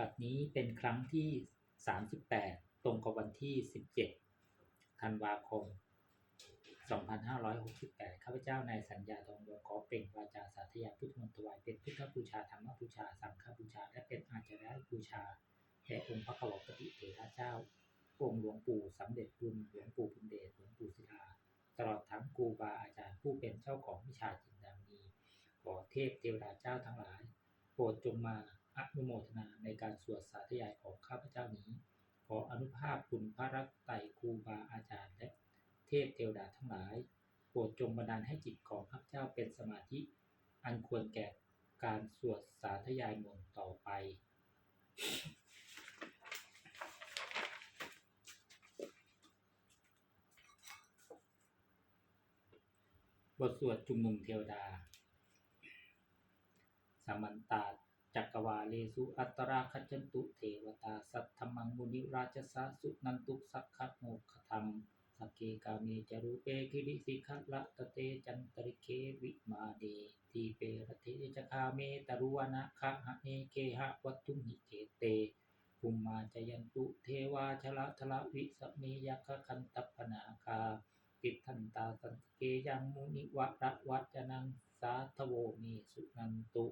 บัดนี้เป็นครั้งที่ 38 ตรงกับวันที่ 17 ธันวาคม 2568 ข้าพเจ้านายสัญญาทองดวงขอเปล่งวาจาสาธยายพุทธมนต์ถวายเป็นพุทธบูชาธรรมบูชา สังฆบูชา และเป็นอาจารย์บูชาแด่องค์พระขวปฏิเถระเจ้า องค์หลวงปู่สำเร็จบุญหลวงปู่บุญเดชหลวงปู่ศิลาตลอดทั้งครูบาอาจารย์ผู้เป็นเจ้าของวิชาจินดามีขอเทพเทวดาเจ้าทั้งหลาย โปรดจงมา อนุโมทนาในการสวดสาธยายของข้าพเจ้านี้ ขออนุภาพคุณพระรัตไตรครูบาอาจารย์และเทพเทวดาทั้งหลาย โปรดจงบันดาลให้จิตของข้าพเจ้าเป็นสมาธิ อันควรแก่การสวดสาธยายมนต์ต่อไปบทสวดจุมนุมเทวดาสามันตา วาเลสุอัตตราคัจจันตุเทวตาสัทธมังมุนิราชสาสุนันตุสักขะโมกขธรรมสกเกกาเมจารุเปกิริสิขะละตะเตจันตริเควิมาเดทีเปรเทจคาเมตรุวนะคะหะเนเคหะวัตถุหิเจเตภูมมาจยันตุเทวาชละทละวิสเมยคะคันตปนาคาติทันตาสันเกยังมุนิวะระวัจนังสาทโวเมสุนันตุ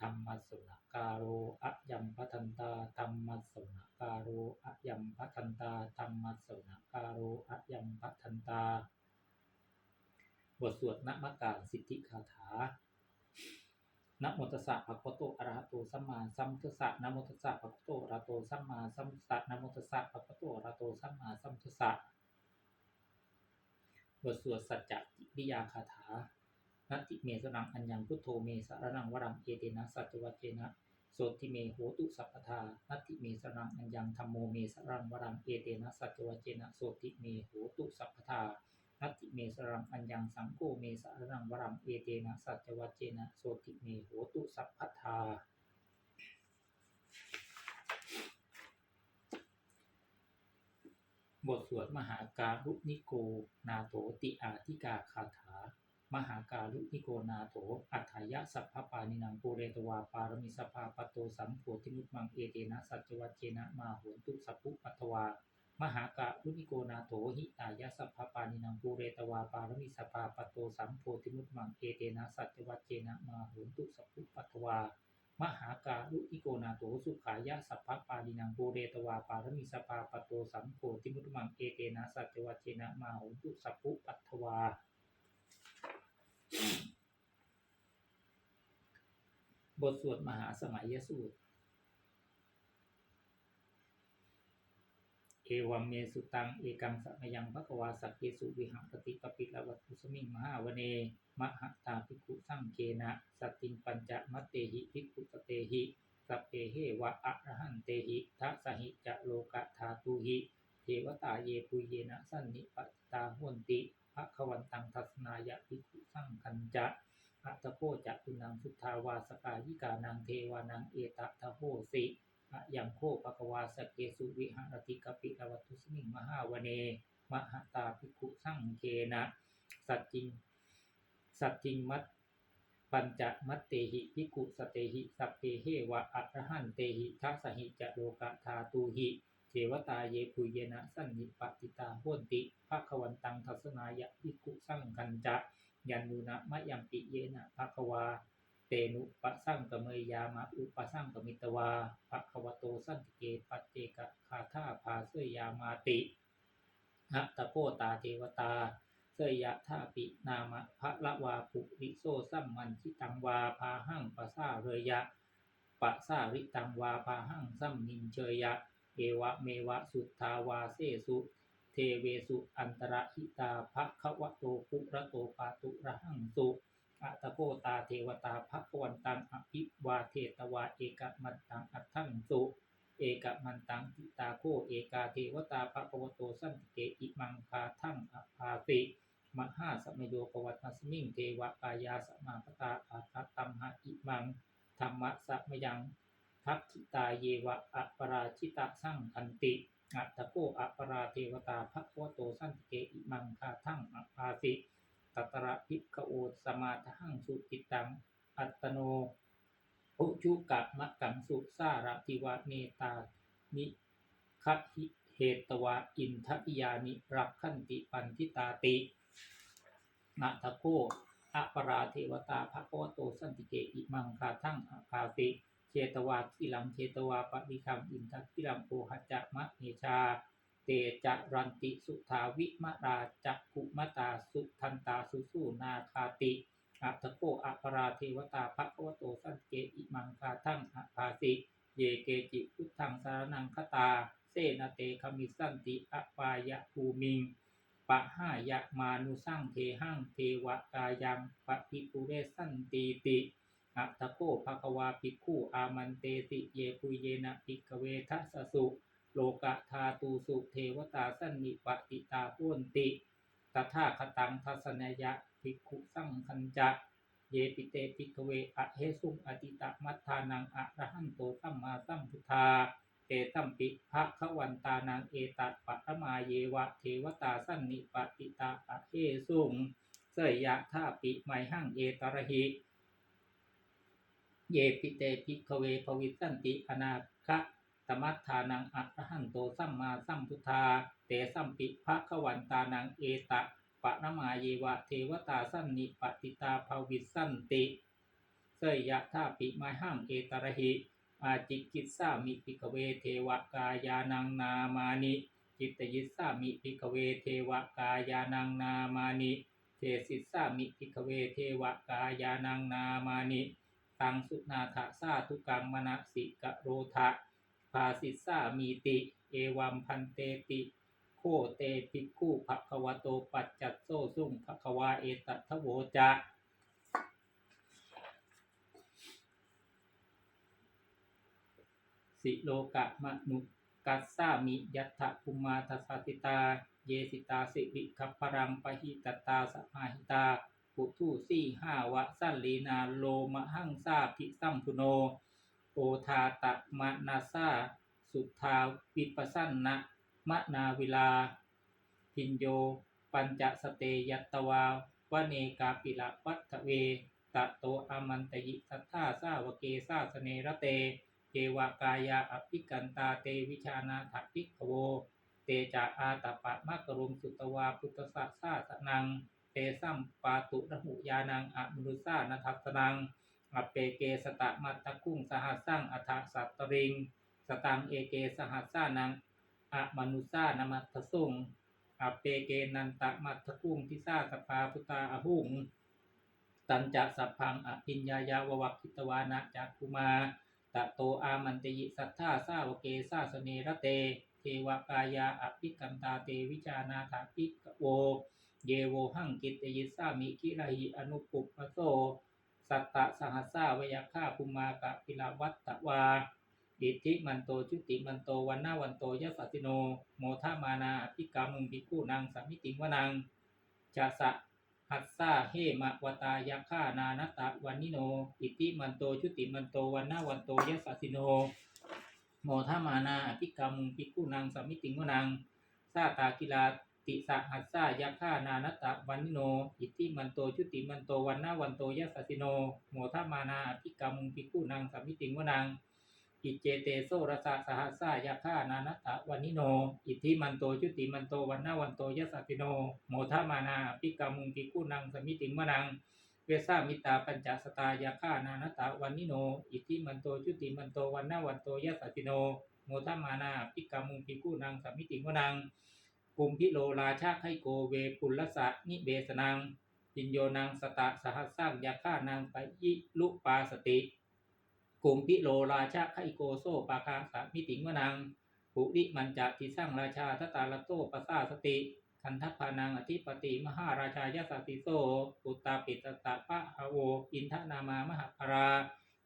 ธรรมสนการโรอะยัมพัทันตาธรรมสนการโรอะยัมพัทันตาธรรมสนการโรอะยัมพัทันตา บทสวดนมการสิทธิคาถานะโมตัสสะภะคะวะโตอะระหะโตสัมมาสัมพุทธัสสะนะโมตัสสะภะคะวะโตอะระหะโตสัมมาสัมพุทธัสสะนะโมตัสสะภะคะวะโตอะระหะโตสัมมาสัมพุทธัสสะบทสวดสัจจะวิยาคาถา นัตติเมสรังอัญญังพุทโธเมสรนังวรังเอเตนะสัจวัจเจนะโสติเมโหตุสัพพทานัตติเมสรังอัญญังธรรมโมเมสรังวรังเอเตนะสัจวัจเจนะโสติเมโหตุสัพพทานัตติเมสรังอัญญังสังโฆเมสรนังวรังเอเตนะสัจวัจเจนะโสติเมโหตุสัพพทาบทสวดมหาการุณิโก นาโถติอาธิกาคาถา มหาการุณิโกนาโถ อัฏฐายะสัพพปานินังปูเรตวาปารมิสภาปโตสัมโพธิมุตมังเอเตนะสัจวัจเจนะมาโหนตุสัพพุปัทวามหาการุณิโกนาโถหิตายะสัพพปานินังปูเรตวาปารมิสภาปโตสัมโพธิมุตมังเอเตนะสัจวัจเจนะมาโหนตุสัพพุปัทวามหาการุอิโกนาโตสุขายะสัพพปาดินังโกเรตวาปารมิสปาปโตสัมโพธิมุตมังเอเตนะสัจวัจเจนะมาหุนตุสัพพุปัทวา บทสวดมหาสมัยยสูตร เอวัมเมสุตัง เอกังสัมยังภควาสักเกสุวิหังปฏิปปิลวัตุสมิงมหาวเนมหตาภิกขุสังเคนะสติงปัญจมัตเตหิภิกขุสเตหิสัพเพเหวะอะระหันเตหิทัสสหิจะโลกะธาตุหิ เทวตาเยปุเยนะสันนิปติตาหวนติ ภะคะวันตังทัสนายะภิกขุสังคัญจะอัตโคจะตุนังสุทธาวาสกายิกานังเทวานังเอตทะโหสิอะยังโคภะคะวาสเกสุวิหารติกปิลวัตุสมิงมหาวเน มหตาภิกขุสังเคนะ สัจจิง สัจจิงมัตปัญจมัตเตหิภิกขุสเตหิสัพเพเหวะอะระหันเตหิทัสสหิจะโลกะธาตูหิ เทวตาเยปุเยนะสันนิปติตาโหนติภะควันตังทัสนายะภิกุสังคัญจะยันนุนะมะยังปิเยนะภะควาเตนุปะสังกเมยยามะอุปสังกมิตวาภะควโตสันติเกปัจเจกะคาถาภาเสยยามาติอะตะโพตาเทวตาเสยยะท่าปินามะพระละวาปุริโซสัมมันชิตังวาพาหังปะซาเรยะปะซาริตังวาพาหังสัมนินเชยะ เอวะเมวะสุทธาวาเสสุเทเวสุอันตระหิตาภะคะวะโตปุระโตปาตุระหังสุอะตโพตาเทวตาภะควันตังอภิวาเทตวาเอกมันตังอัตถังสุเอกมันตังทิตาโคเอกาเทวตาภะควโตสันติเกอิมังคาทังอภาติมหาสมโยปวัตมสมิงเทวกายาสมาปตาอาคัตตัมหะอิมังธรรมะสัมยัง ทักขิตาเยวะอัปราชิตะสังคันติอัตโกอัปราเทวตาภควโตสันติเกอิมังคาทั้งอภาสิตัตระภิกขโอสมาทหังสุติตังอัตโนอุชุกะมะกังสุสารติวะเนตานิคะหิเหตวะอินทอิยานิรักขันติปันทิตาตินะทะโคอะปราเทวตาภควโตสันติเกอิมังคาทั้งอาคาติ เชตวาคิลังเชตวาปริคังอินทคิลังโอหจะมะเนชา เตจะรันติสุทาวิมะราจักกุมตาสุทันตาสุสุนาคาติอัตโกอัปราเทวตาภควโตสันเกอิมังคาทั้งอาคาติเยเกจิพุทธังสารนังคตาเสนาเตคมิสันติอปายะภูมิงปะห้ายะมานุสร้างเทหังเทวกายังปะพิปุเรสันติติ อัตถโกภควาภิกขุอามันเตติเยปุเยนะภิกเวทัสสุ โลกะธาตูสุเทวตาสันนิปติตาพุนติตถาคตังทัสนยะภิกขุสังคัญจะเยปิเตภิกเวอะเฮสุงอติตะมัทธานังอะระหันโตสัมมาสัมพุทธาเตตัมปิภะคะวันตานังเอตัดปะระมาเยวะเทวตาสันนิปติตาอะเฮสุงเสยยะธาปิไมหังเอตระหิ เยปิเตภิกเวภวิสันติอนาคะตมัฏฐานังอะระหันโตสัมมาสัมพุทธา เตสัมปิภะควันตานังเอตะปะระมาเยวะเทวตาสันนิปติตาภวิสันติเสยยะธาปิไมหังเอตระหิ อาจิกิสสามิภิกเวเทวกายานังนามานิจิตตยิสามิภิกเวเทวกายานังนามานิเทสิสามิภิกเวเทวกายานังนามานิ ตังสุนาถะสาทุกังมณสิกะโรทะภาสิสามีติ เอวัมพันเตติ โคเตภิกขุภควโตปัจจัตโซสุ่งภควาเอตัทโวจะสิโลกะมนุกัสสามิยัตถภูมาทัสสติตา เยสิตาสิวิคัปปรังปะหิตตาสมาหิตา ปุถุสี่ห้าวะสั้นลีนาโลมะหังซาภิสัมพุโน โอทาตะมะนาซาสุทาวิปัสสันนะมะนาวิลา พินโย ปัญจสเตยัตวาวเนกาปิละวัตเวตะโตอามันตยิสัทธาสาวเกสาสเนระเตเทวกายาอภิกันตาเตวิชานาถภิกโว เตจาอาตปะมะกรุมสุตวาพุทธสัสสะสนัง เตสัมปาตุระหุยานังอะมนุสานัทัสนังอปเปเกสตะมัตตะคุงสหัสสังอัฏฐสัตตริง สตังเอเกสหัสสานังอะมนุสานมัตถสุงอปเปเกนันตะมัตถคุงทิสาสภาพุตาอหุงตันจะสัพพังอภิญญายาววัคิตวานะจักคุมาตะโตอามันติยิสัทธาสาวเกสาสเนระเต เทวกายาอภิกันตาเตวิจานาถาภิกโว เยโวหังกิตยิสามิกิราหิอนุปุปโสสัตตะสหัสาวยาฆ่าภูมากะพิลาวัตตวา อิทธิมันโตชุติมันโตวันนาวันโตยะสสสิโน โมทามานาอภิกามุงภิกขุนางสัมมิติงวนังจะสะหัสสาเฮมะวตายาฆ่านานตะวันนิโน อิทธิมันโตชุติมันโตวันนาวันโตยะสสสิโน โมทามานาอภิกามุงภิกุนางสัมมิติงวนังซาตากิลา ติสหัสสายาฆ่านานตะวันิโน อิทธิมันโตชุติมันโตวันนาวันโตยสสสิโนโมทามานาอภิกามุงภิกขุนางสัมมิติงวนังอิเจเตโซรสะสหัสสายาฆ่านานตะวันนิโน อิทธิมันโตชุติมันโตวันนาวันโตยสสสิโนโมทามานาอภิกามุงภิกขุนางสัมมิติงวนังเวสามิตาปัญจสตายาฆ่านานตะวันนิโน อิทธิมันโตชุติมันโตวันนาวันโตยสสสิโนโมทามานาอภิกามุงภิกขุนางสัมมิติงวนัง กุมพิโลราชาไคโกเวปุลสะนิเบสนังปิญโยนังสตะสหัสสร้างยาฆ่านางไปยิลุปาสติกุมพิโลราชาไคโกโซปาคาสะมิติงวนังปุริมันจะทิสร้างราชาทตาลโตปสาสติคันทัพพานังอธิปติมหาราชายาสติโซปุตตาปิตตะปะหะโว อินทนามามหาภรา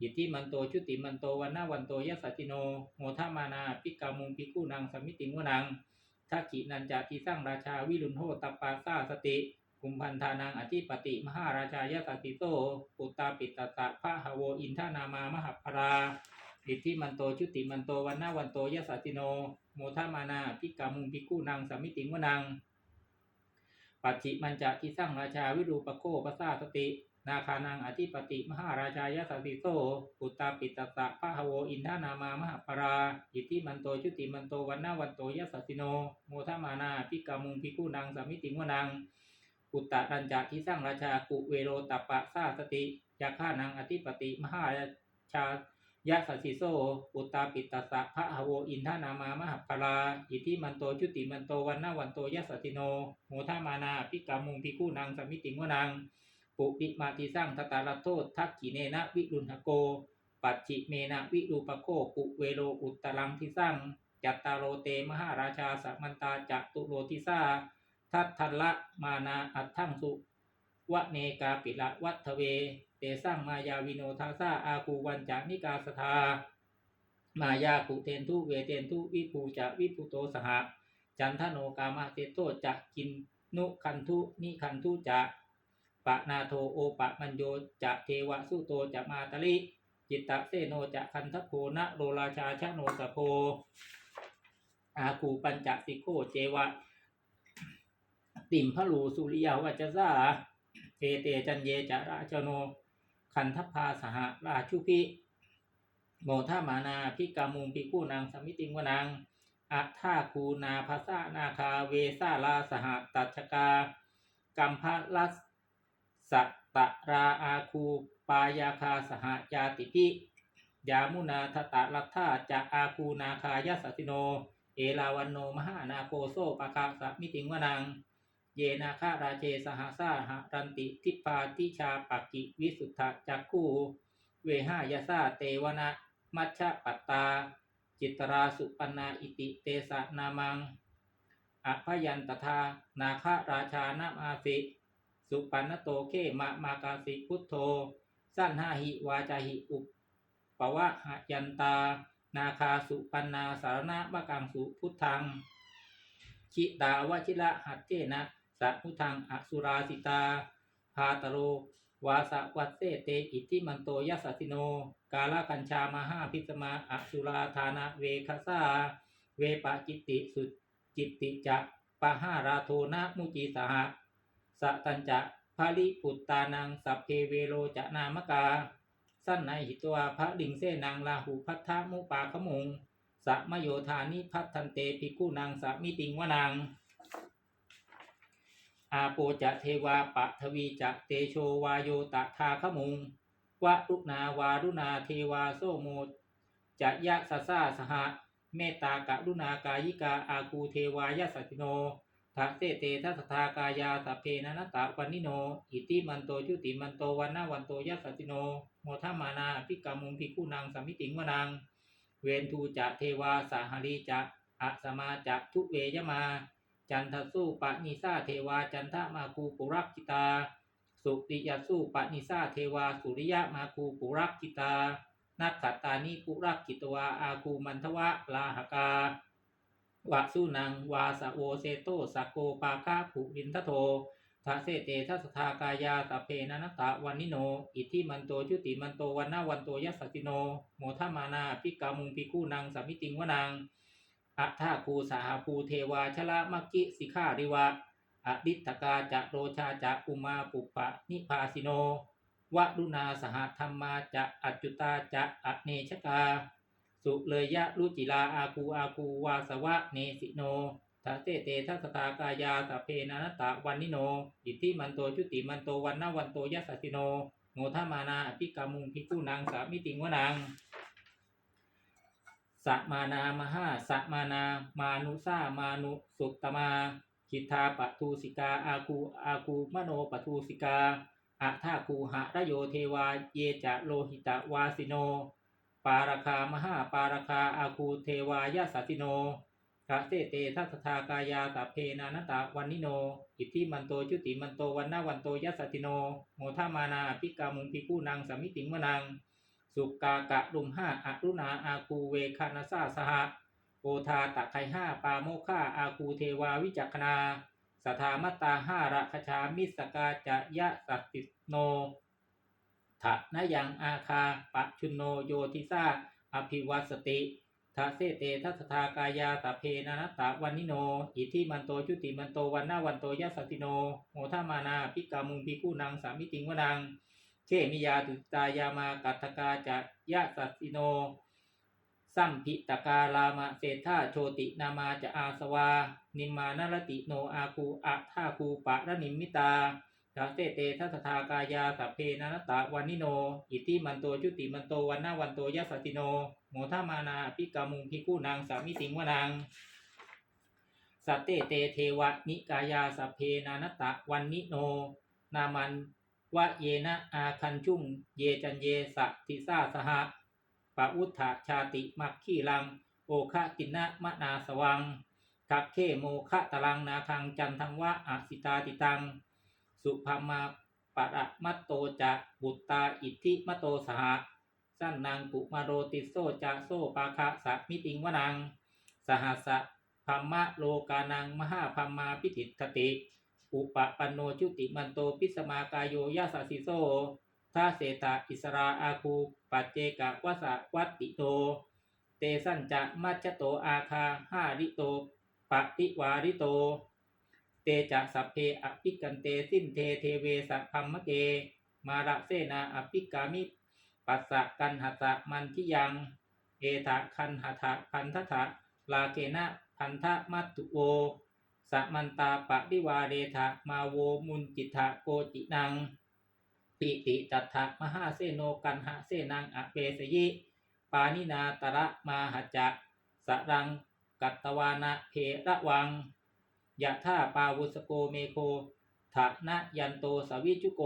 อิทธิมันโตชุติมันโตวันนาวันโตยสสติโนโมทามานาปิกามุงปิกูนางสมมิติงวนัง ทักขินันจาทิสร้างราชาวิรุณโหตปาสาสติกุมพันธานังอธิปติมหาราชายสติโตปุตตาปิตตะพะหะโวอินทนามามหาภราอิทธิมันโตชุติมันโตวันนาวันโตยสติโน โมทามานาพิกามุงพิกูนางสมมิติงวนัง ปัจฉิมันจะทิสร้างราชาวิรูปโคปสาสติ นาคานังอธิปติมหาราชายสัสสิโตปุตตาปิตตะพะหโวอินทานามามหาปราอิทิมันโตชุติมันโตวันนาวันโตยัสสสิโนโมทมานาพิกามุงพิกุนังสามิติงวนังปุตตะรัญจาทิสร้างราชากุเวโรตัปปะซาสติยาฆ่านังอธิปติมหาราชายะสัสิโซปุตตาปิตตสะพระหโวอินทานามามหาปราอิทิมันโตชุติมันโตวันนาวันโตยัสสสิโนโมทมานาพิกามุงพิกุนังสามิติงวนัง ปุปิมาติสร้างทตาลโทษทักขิเนนะวิรุณหโก ปัจฉิเมนะวิรูปโคปุเวโลอุตตรังทิสร้างจัตตารโรเตมหาราชาสัมมันตาจัตุโรทิสาทัตทัลละมานาอัตถังสุวะเนกาปิละวัฒเว เตสร้างมายาวิโนทาซาอาคูวันจานิกาสทามายาปุเทนทุเวเทนทุวิภูจะวิภูโตสหจันทโนกามาเตโตจะกินนุคันทุนิคันทุจะ ปะนาโทโอปะมัญโยจะเทวะสุโตจะมาตลิจิตตะเสโนจะคันทโพนะโรราชาชะโนสโพอาคูปัญจสิโคเจวะ ติมพลูสุริยาวัจจาเอเตจันเยจะราชโน คันทพาสหราชุพิโมทามานาพิกามุงพิกูนางสมิติงวนังอัฏฐาคูนาภาษานาคาเวสาลาสหตัชกากัมพะลัส สัตตราอาคูปายาคาสหจาติพิยามุนาทตะลัทธาจะอาคูนาคายสัสสิโน เอลาวันโนมหานาโกโซปะคาสมิติงวนัง เยนาคาราเชสหสาหะรันติทิปาทิชาปักกิวิสุทธจักคูเวหายาซาเตวนะมัชฌะปัตตา จิตราสุปนนาอิติเตสะนามังอภยันตทานาคาราชานามาสิ สุปันนโตเขมะมากาสิพุทโธ สั้นหาหิวาจาหิอุปปวะหยันตา นาคาสุปันนาสารณะมะกังสุพุทธังชิตาวชิระหัตเจนะสัพุทธังอสุราสิตา พาตโร วาสวัตเตเตอิทิมันโตยัสสสิโน กาลกัญชามาหาพิสมาอสุราธานะเวคสาเวปะจิตติสุจิตติจะปะหาราโทนะมุจีสหะ สะตัญจะภาลิปุตตานังสัพเพเวโรจะนามกา สั้นในหิตวาพระลิงเสนังลาหูพัทธมุปาขมุงสัมโยธานิพัทธันเตภิกขุนางสมิติงวนังอาโปจะเทวาปะทวีจะเตโชวาโยตถาขมุงวะรุณาวารุณาเทวาโสโมจะยะสะสาสหะเมตตากรุณากายิกาอากูเทวายะสัสสิโน ทัเสเตทัสทากายาสพเพนนตะวันิโน อิติมันโตชุติมันโตวันนาวันโตยัสสิโนโมทมานาพิกามุงพิกุนางสมิติงวนัง เวนทูจะเทวาสาหารีจะอะสมาจะทุเวยมา จันทสุปะนิสาเทวาจันทมาคูปุรักกิตา สุติยสุปะนิสาเทวาสุริยมาคูปุรักกิตานักขตานิปุรักกิตวาอาคูมันทวะลาหกา วะสุนังวาสะโวเซโตสกโกปาคาภูรินทโททะเสเตทัสทากายาตเพนันตะวันนิโน อิทิมันโตชุติมันโตวันนาวันโตยัสสติโน โมทมานาพิกามุงพิคูนังสามิติงวนังอัฏฐาคูสาภูเทวาชละมักกิสิขาริวะอดิตกาจะโรชาจะอุมาปุปะนิพาสิโนวะรุณาสหธรรมาจะอัจจุตาจะอเนชกา สุเลยยะรุจิลาอาคูอาคูวาสวะเนสิโนทัเตเตทัสตากายาตเพนันตะวันนิโน อิทธิมันโตชุติมันโตวันนาวันโตยัสสสิโนโมทามานาอภิกามุงพิกุนางสามิติงวนังสะมานามหาสะมานามานุสามานุสุตมาคิทาปทูสิกาอาคูอาคูมโนปทูสิกาอัทาคูหะระโยเทวาเยจะโลหิตวาสิโน ปาราคามหาปาราคาอาคูเทวายาสสิโนกะเตเตทัสทากายาตเพนานตะวันนิโน อิทธิมันโตจุติมันโตวันนาวันโตยัสสติโน โมทามานาอภิกามุงพิกูนางสามิติงวนัง สุกากะรุมห้าอรุณาอาคูเวคานาซาสหะโอทาตะไคห้าปาโมฆาอาคูเทวาวิจักนาสถามตตาห้าระคชามิสกาจะยะสัตติโน ทะนยังอาคาปะชุนโนโยติสาอภิวัสติทะเสเตทัสทากายาตเพนัตะวันนิโน อิทิมันโตจุติมันโตวันนาวันโตยัสติโนโมทามานาพิกามุงพิกูนางสามิติงวนังเชมิยาตุตายามากัตกาจะยะสัสสิโน สัมพิตกาลามะเศรษฐาโชตินามาจะอาสวา นิมมานรติโนอาคูอะท่าคูปะระนิมิตา ทาเสเตทัสทากายาสัพเพนันตะวันนิโน อิติมันโตจุติมันโตวันนาวันโตยัสติโนโมทามานาปิกามุงพิกูนางสามิติงวนังสัตเตเตเทวะนิกายาสัพเพนานตะวันนิโน นามันวะเยนะอาคันชุ่งเยจันเยสติสาสหะปะอุทธาชาติมักขีลัง โอคะตินะมะนาสวังทักเคโมคะตะลังนาคังจันทังวะอาสิตาติตัง สุภามาปะระมัตโตจะบุตตาอิทธิมโตสหะสั้นนางกุมาโรติโซจะโซปาคะสะมิติงวนัง สหัสะพัมมะโลกานังมหาพัมมาพิถิตติ อุปปันโนจุติมันโตปิสมากายโยยาสสิโซทาเสตาอิสราอาคูปัจเจกะวสะวัตติโต เตสันจะมัจจโตอาคาห้าริโตปฏิวาริโต เตจะสัพเพอภิกันเตสิ้นเทเทเวสัพพัมมะเก มาระเสนาอภิกามิ ปัสสะกันหัสะมันทิยัง เอทะคันหัทะพันทะทะลาเกนะพันธะมัตตุโอสัมมันตาปะริวาเรทะมาโวมุนจิทะโกจินัง ปิติจัตถะมหาเสโนกันหะเสนังอเปสยิ ปานินาตระมาหจะสรังกัตตวานะเพระวัง ยะท่าปาวุสโกเมโคทะนะยันโตสวิจุโก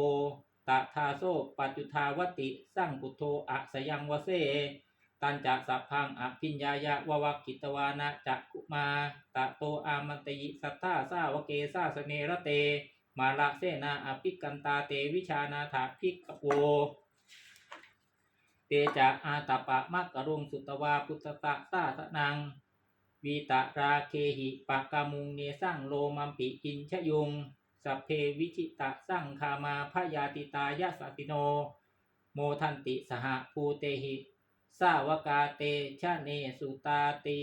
ตะทาโซปัจจุทาวติสร้างปุโทอะสยังวเสตันจักสัพพังอภิญญายะววกิตวานะจักกุมาตะโตอามันติสัทธาสาวเกสาสเนระเต มาละเสนาอภิกันตาเตวิชานาถาภิกขโวเตจะอาตปะมักกะรุงสุตวาพุทธตะสาสนัง วิตราเคหิปะกามุงเนสั่งโลมัมปิอินชยุงสัพเพวิชิตะสั่งคามาพยาติตายะสติโน โมทันติสหภูเตหิ สาวกาเตชะเนสุตาติ